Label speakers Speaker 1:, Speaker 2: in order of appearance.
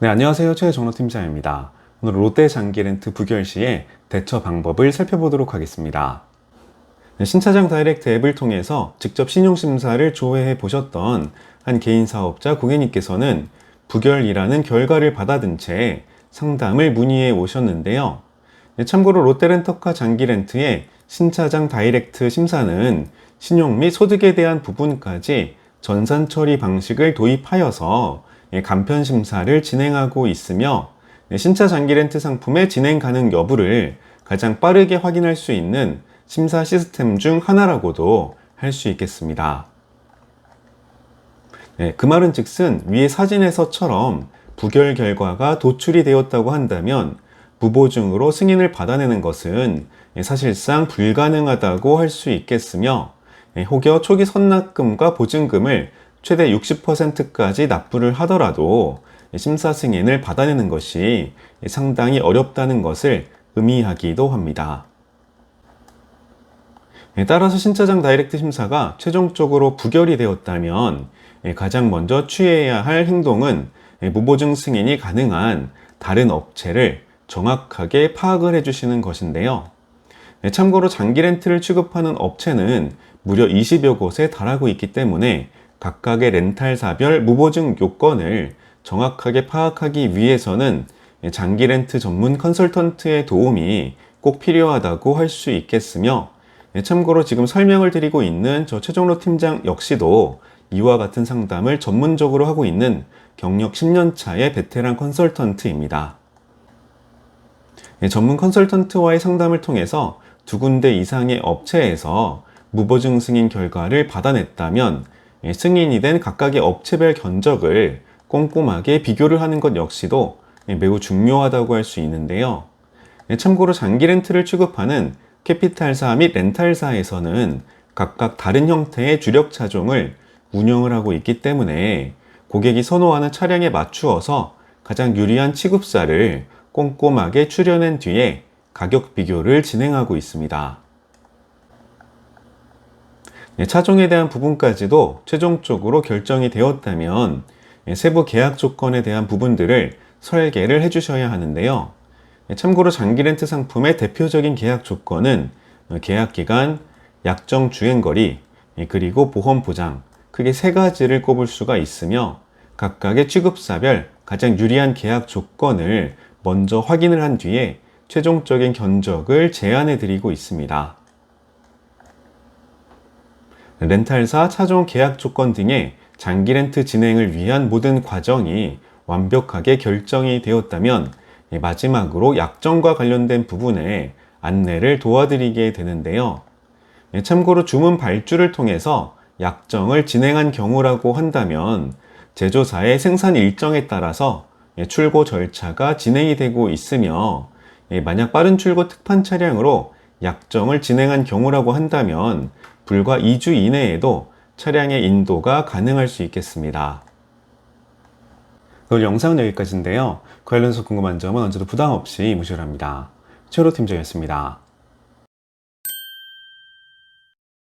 Speaker 1: 네, 안녕하세요. 최정로 팀장입니다. 오늘 롯데 장기렌트 부결 시의 대처 방법을 살펴보도록 하겠습니다. 네, 신차장 다이렉트 앱을 통해서 직접 신용심사를 조회해 보셨던 한 개인 사업자 고객님께서는 부결이라는 결과를 받아든 채 상담을 문의해 오셨는데요. 네, 참고로 롯데렌터카 장기렌트의 신차장 다이렉트 심사는 신용 및 소득에 대한 부분까지 전산 처리 방식을 도입하여서 예, 간편 심사를 진행하고 있으며 네, 신차 장기 렌트 상품의 진행 가능 여부를 가장 빠르게 확인할 수 있는 심사 시스템 중 하나라고도 할 수 있겠습니다. 네, 그 말은 즉슨 위의 사진에서처럼 부결 결과가 도출이 되었다고 한다면 무보증으로 승인을 받아내는 것은 예, 사실상 불가능하다고 할 수 있겠으며 예, 혹여 초기 선납금과 보증금을 최대 60%까지 납부를 하더라도 심사 승인을 받아내는 것이 상당히 어렵다는 것을 의미하기도 합니다. 예, 따라서 신차장 다이렉트 심사가 최종적으로 부결이 되었다면 예, 가장 먼저 취해야 할 행동은 예, 무보증 승인이 가능한 다른 업체를 정확하게 파악을 해주시는 것인데요. 참고로 장기 렌트를 취급하는 업체는 무려 20여 곳에 달하고 있기 때문에 각각의 렌탈사별 무보증 요건을 정확하게 파악하기 위해서는 장기 렌트 전문 컨설턴트의 도움이 꼭 필요하다고 할 수 있겠으며 참고로 지금 설명을 드리고 있는 저 최종로 팀장 역시도 이와 같은 상담을 전문적으로 하고 있는 경력 10년 차의 베테랑 컨설턴트입니다. 전문 컨설턴트와의 상담을 통해서 두 군데 이상의 업체에서 무보증 승인 결과를 받아냈다면 예, 승인이 된 각각의 업체별 견적을 꼼꼼하게 비교를 하는 것 역시도 예, 매우 중요하다고 할 수 있는데요. 예, 참고로 장기 렌트를 취급하는 캐피탈사 및 렌탈사에서는 각각 다른 형태의 주력 차종을 운영을 하고 있기 때문에 고객이 선호하는 차량에 맞추어서 가장 유리한 취급사를 꼼꼼하게 추려낸 뒤에 가격 비교를 진행하고 있습니다. 예, 차종에 대한 부분까지도 최종적으로 결정이 되었다면 예, 세부 계약 조건에 대한 부분들을 설계를 해주셔야 하는데요. 예, 참고로 장기 렌트 상품의 대표적인 계약 조건은 어, 계약 기간, 약정 주행 거리, 그리고 보험 보장 크게 세 가지를 꼽을 수가 있으며 각각의 취급사별 가장 유리한 계약 조건을 먼저 확인을 한 뒤에 최종적인 견적을 제안해 드리고 있습니다. 렌탈사 차종 계약 조건 등의 장기 렌트 진행을 위한 모든 과정이 완벽하게 결정이 되었다면 마지막으로 약정과 관련된 부분에 안내를 도와드리게 되는데요. 참고로 주문 발주를 통해서 약정을 진행한 경우라고 한다면 제조사의 생산 일정에 따라서 출고 절차가 진행이 되고 있으며 만약 빠른 출고 특판 차량으로 약정을 진행한 경우라고 한다면 불과 2주 이내에도 차량의 인도가 가능할 수 있겠습니다. 오늘 영상은 여기까지인데요. 관련해서 궁금한 점은 언제도 부담 없이 무시랍니다. 최로 팀장이었습니다.